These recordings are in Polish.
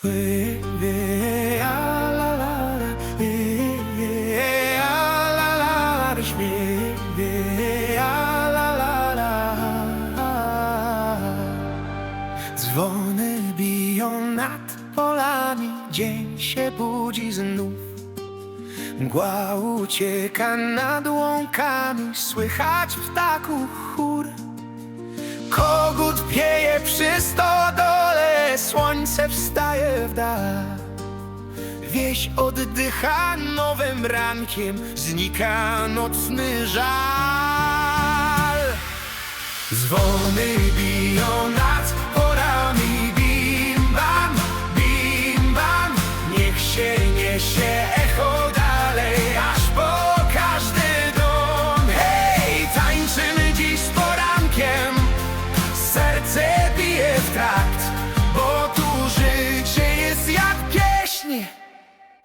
Dzwony biją nad polami, dzień się budzi znów. Mgła ucieka nad łąkami, słychać ptaków chór. Kogut pieje przy stodole, słońce wstaje dal. Wieś oddycha nowym rankiem, znika nocny żal. Dzwony biją nad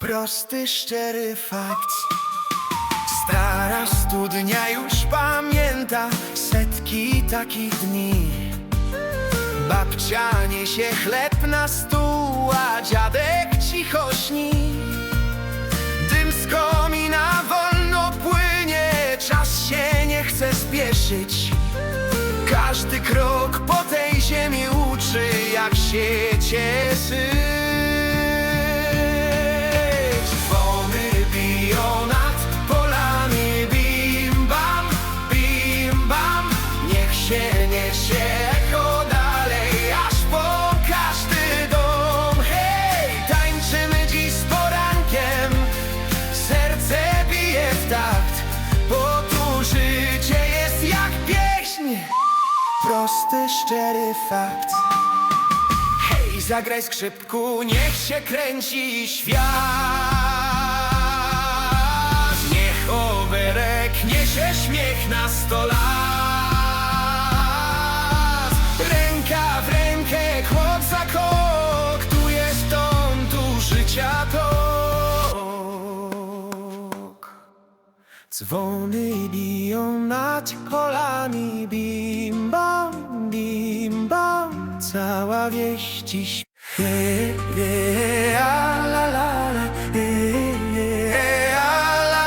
prosty, szczery fakt. Stara studnia już pamięta setki takich dni. Babcia niesie chleb na stół, a dziadek cicho śni. Dym z komina wolno płynie, czas się nie chce spieszyć. Każdy krok po tej ziemi uczy, jak się się niesie echo dalej, aż po każdy dom. Hej, tańczymy dziś z porankiem, serce bije w takt Bo tu życie jest jak pieśń, prosty, szczery fakt. Hej, zagraj skrzypku, niech się kręci świat. Niech oberek niesie śmiech na sto Dzwony biją nad polami, bim bam, bim bam, cała wieś dziś. Je, je, a, la, la, la, la, je, je, a, la.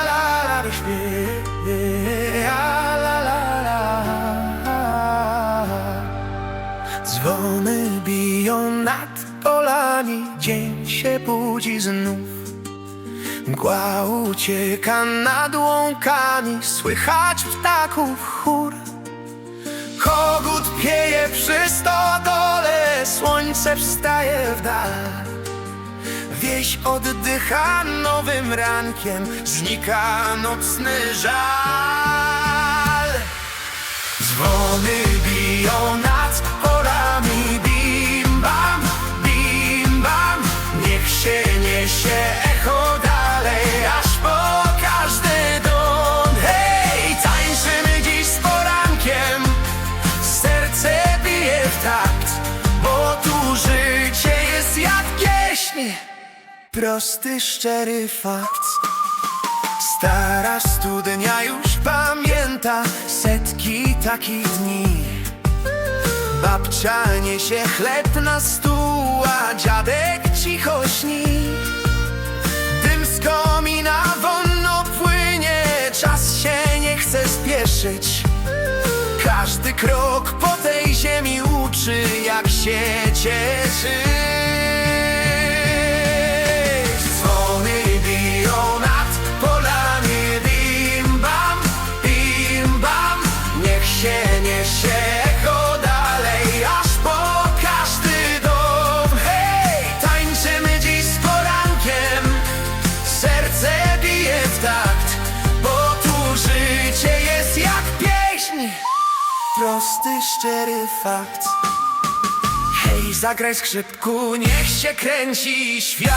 Dzwony biją nad polami, dzień się budzi znów. Mgła ucieka nad łąkami, słychać ptaków chór. Kogut pieje przy stodole, słońce wstaje w dal. Wieś oddycha nowym rankiem, znika nocny żal. Dzwony biją prosty, szczery fakt. Stara studnia już pamięta setki takich dni. Babcia niesie chleb na stół, a dziadek cicho śni. Dym z komina płynie, czas się nie chce spieszyć. Każdy krok po tej ziemi uczy, jak się cieszyć prosty, szczery fakt. Hej, zagraj skrzypku, niech się kręci świat.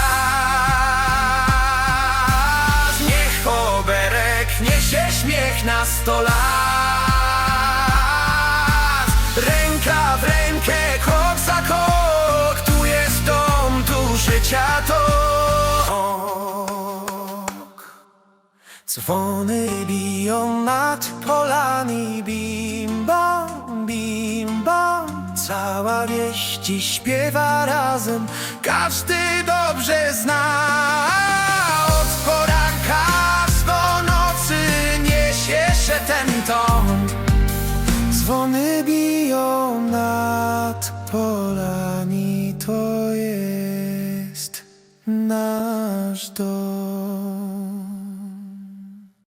Niech oberek niesie śmiech na sto lat. Ręka w rękę, krok za krok Tu jest dom, tu życia tok Dzwony biją nad polami, bim bam, bim bam Cała wieś dziś śpiewa razem. Każdy dobrze zna